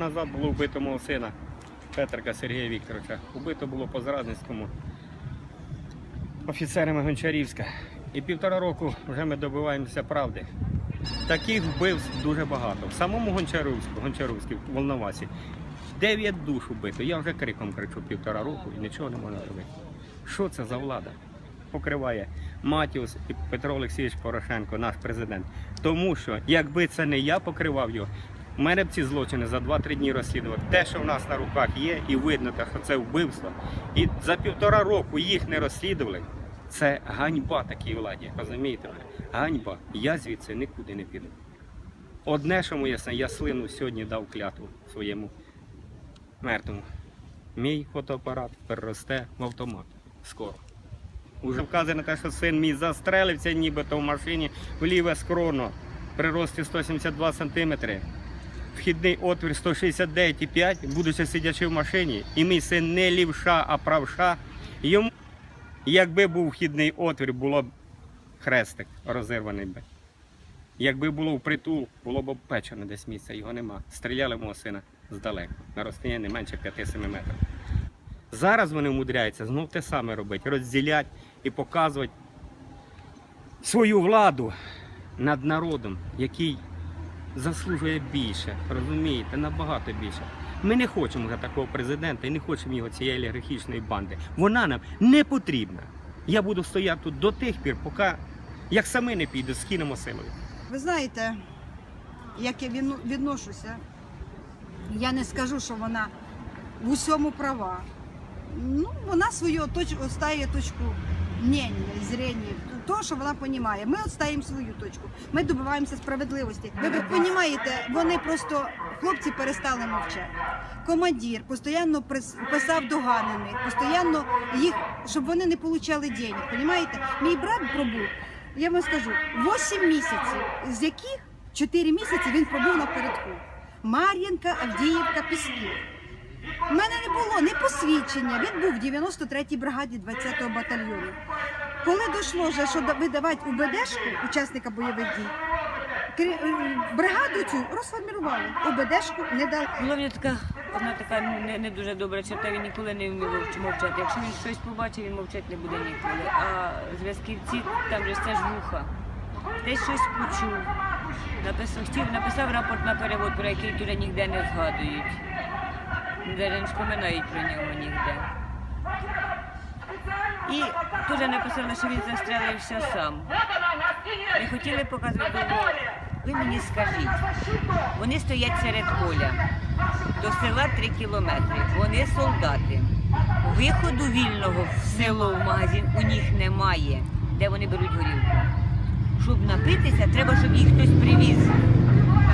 Назад було вбито мого сина Петрика Сергія Вікторовича. Убито було по Зрадницькому офіцерами Гончарівська. І півтора року вже ми добиваємося правди. Таких вбивств дуже багато. В самому Гончарівську, Гончарівську, в Волновасі, дев'ять душ убито. Я вже криком кричу півтора року і нічого не можна зробити. Що це за влада? Покриває Матіус і Петро Олексійович Порошенко, наш президент. Тому що якби це не я покривав його, у мене б ці злочини за 2-3 дні розслідувати. Те, що в нас на руках є, і видно, що це вбивство. І за півтора року їх не розслідували. Це ганьба такій владі. Розумієте мене? Ганьба. Я звідси нікуди не піду. Одне, що моє ясне, я слину сьогодні дав клятву своєму мертвому. Мій фотоапарат переросте в автомат. Скоро. Уже вказано те, що син мій застрелився нібито в машині в ліве скроно при рості 172 см. Вхідний отвір 169,5, будучи сидячи в машині, і мій син не лівша, а правша. Йому, якби був вхідний отвір, було б хрестик розірваний би. Якби було впритул, було б обпечено десь місце, його нема. Стріляли мого сина здалеку, на розстоянні не менше 5-7 метрів. Зараз вони вмудряються знов те саме робити, розділять і показувати свою владу над народом, який заслужує більше, розумієте, набагато більше. Ми не хочемо вже такого президента і не хочемо його цієї олігархічної банди. Вона нам не потрібна. Я буду стояти тут до тих пір, поки як самі не підуть, скинемо силою. Ви знаєте, як я відношуся, я не скажу, що вона в усьому права. Ну, вона свою точ... ставить точку мнення, зрення, то, що вона розуміє. Ми відстаємо свою точку. Ми добиваємося справедливості. Ви розумієте, вони просто хлопці перестали мовчати. Командир постійно писав доганених, постійно їх, щоб вони не отримали денег. Розумієте? Мій брат пробув, я вам скажу, 8 місяців, з яких 4 місяці він пробув напередку. Мар'їнка, Авдіївка, Пісків. У мене не було ні посвідчення. Він був в 93-й бригаді 20-го батальйону. Коли дійшло вже, що да- видавати УБДшку, учасника бойових дій, е, бригаду цю розформірували. УБДшку не дали. Була в така одна така не, не дуже добра черта, він ніколи не вмів мовчати. Якщо він щось побачив, він мовчати не буде ніколи. А зв'язківці там же це ж вуха. Десь щось почув. Написав, хотів, написав рапорт на перевод, про який туди ніде не згадують. Ніде не вспоминають про нього ніде. І теж написали, що він застрелився сам. Не хотіли показувати. Ви мені скажіть, вони стоять серед поля. До села 3 кілометри. Вони солдати. Виходу вільного в село, в магазин у них немає, де вони беруть горілку. Щоб напитися, треба, щоб їх хтось привіз.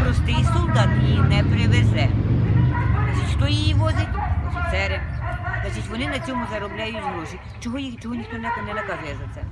Простий солдат її не привезе. Хто її возить? Офіцери. Значить, вони на цьому заробляють гроші. Чого їх чого ніхто не, не наказує за це?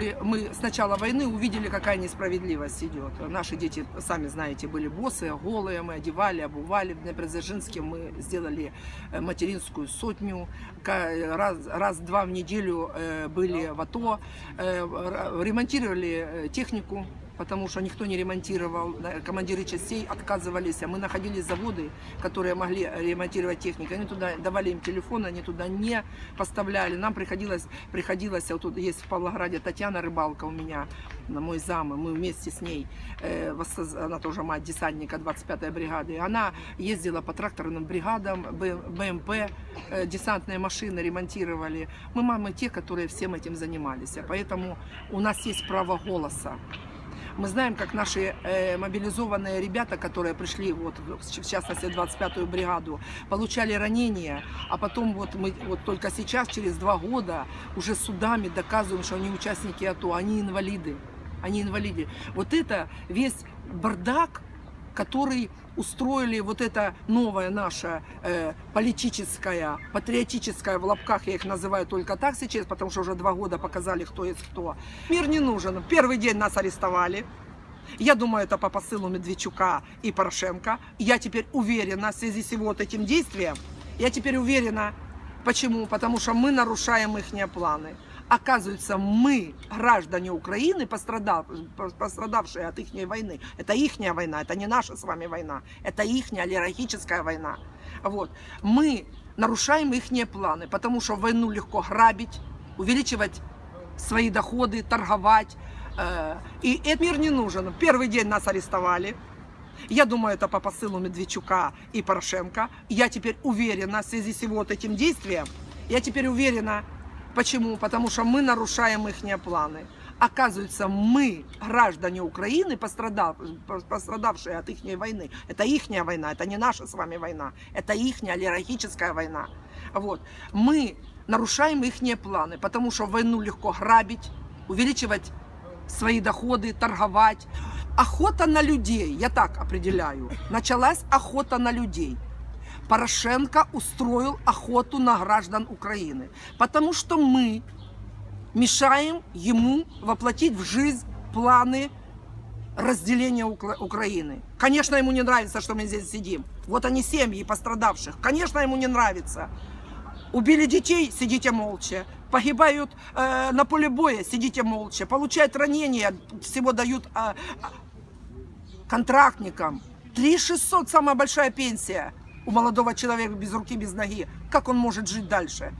И Мы с начала войны увидели, какая несправедливость идет. Наши дети, сами знаете, были боссы, голые, мы одевали, обували. В Днепродзержинске мы сделали э, материнскую сотню. Ка- Раз, раз-два в неделю э, были в АТО. Э, р- Ремонтировали э, технику, потому что никто не ремонтировал. Да, Командиры частей отказывались, а мы находили заводы, которые могли ремонтировать технику. Они туда давали им телефон, они туда не поставляли. Нам приходилось, приходилось, вот тут есть в Павлограде Татьяна Рыбалка у меня, на мой зам, и мы вместе с ней, э, воссоз- она тоже мать десантника 25-й бригады, и она ездила по тракторным бригадам, Б- БМП, э, десантные машины ремонтировали. Мы мамы те, которые всем этим занимались, а поэтому у нас есть право голоса. Мы знаем, как наши э, мобилизованные ребята, которые пришли, вот, в частности, в 25-ю бригаду, получали ранения, а потом вот мы вот только сейчас, через два года, уже судами доказываем, что они участники АТО, они инвалиды. Они инвалиды. Вот это весь бардак, который устроили вот это новая наша э, политическая, патриотическая в лапках, я их называю только так сейчас, потому что уже два года показали, кто есть кто. Мир не нужен. Первый день нас арестовали. Я думаю, это по посылу Медведчука и Порошенко. Я теперь уверена в связи с вот этим действием, я теперь уверена, почему? Потому что мы нарушаем их планы. Оказывается, мы, граждане Украины, пострадав, пострадавшие от их войны, это их война, это не наша с вами война, это их олигархическая война. Вот. Мы нарушаем их планы, потому что войну легко грабить, увеличивать свои доходы, торговать. Э, И этот мир не нужен. Первый день нас арестовали. Я думаю, это по посылу Медведчука и Порошенко. Я теперь уверена в связи с его вот этим действием, я теперь уверена, почему? Потому что мы нарушаем их планы. Оказывается, мы, граждане Украины, пострадав, пострадавшие от их войны, это их война, это не наша с вами война, это их олигархическая война. Вот. Мы нарушаем их планы, потому что войну легко грабить, увеличивать свои доходы, торговать. Охота на людей, я так определяю. Началась охота на людей. Порошенко устроил охоту на граждан Украины, потому что мы мешаем ему воплотить в жизнь планы разделения Укра- Украины. Конечно, ему не нравится, что мы здесь сидим. Вот они семьи пострадавших. Конечно, ему не нравится. Убили детей, сидите молча. Погибают э, на поле боя, сидите молча. Получают ранения, всего дают э, контрактникам. 3 600 самая большая пенсия у молодого человека без руки, без ноги. Как он может жить дальше?